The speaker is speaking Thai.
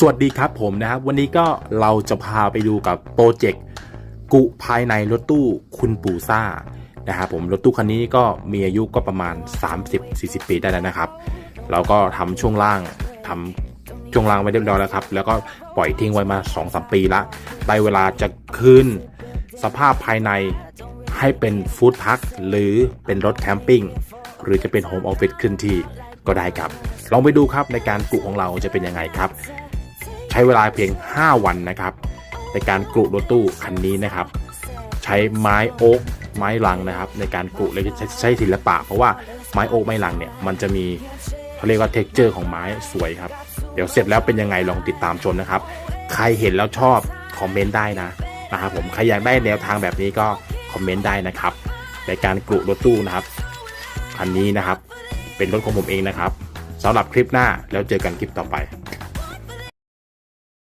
สวัสดีครับผมนะครับ วันนี้ก็เราจะพาไปดูกับโปรเจกต์กุภายในรถตู้คุณปู่ซ่านะครับผมรถตู้คันนี้ก็มีอายุก็ประมาณ 30-40 ปีได้แล้วนะครับ เราก็ทำช่วงล่างทำช่วงล่างไว้เรียบร้อยแล้วครับ แล้วก็ปล่อยทิ้งไว้มา 2-3 ปีละได้เวลาจะคืนสภาพภายในให้เป็นฟู้ดพักหรือเป็นรถแคมปิ้งหรือจะเป็นโฮมออฟฟิศขึ้นที่ก็ได้ครับ ลองไปดูครับในการกุของเราจะเป็นยังไงครับ ช้เวลาเพียง 5 วันนะครับ ในการกรุรถตู้คันนี้นะครับ ใช้ไม้โอ๊กไม้ลังนะครับ ในการกรุเลยใช้ใช้ศิลปะ เพราะว่าไม้โอ๊กไม้ลังเนี่ยมันจะมีเขาเรียกว่าเท็กเจอร์ของไม้สวยครับ เดี๋ยวเสร็จแล้วเป็นยังไงลองติดตามชมนะครับ ใครเห็นแล้วชอบคอมเมนต์ได้นะนะครับผมใครอยากได้แนวทางแบบนี้ก็คอมเมนต์ได้นะครับ ในการกรุรถตู้นะครับคันนี้นะครับ เป็นรถของผมเองนะครับสำหรับคลิปหน้าแล้วเจอกันคลิปต่อไป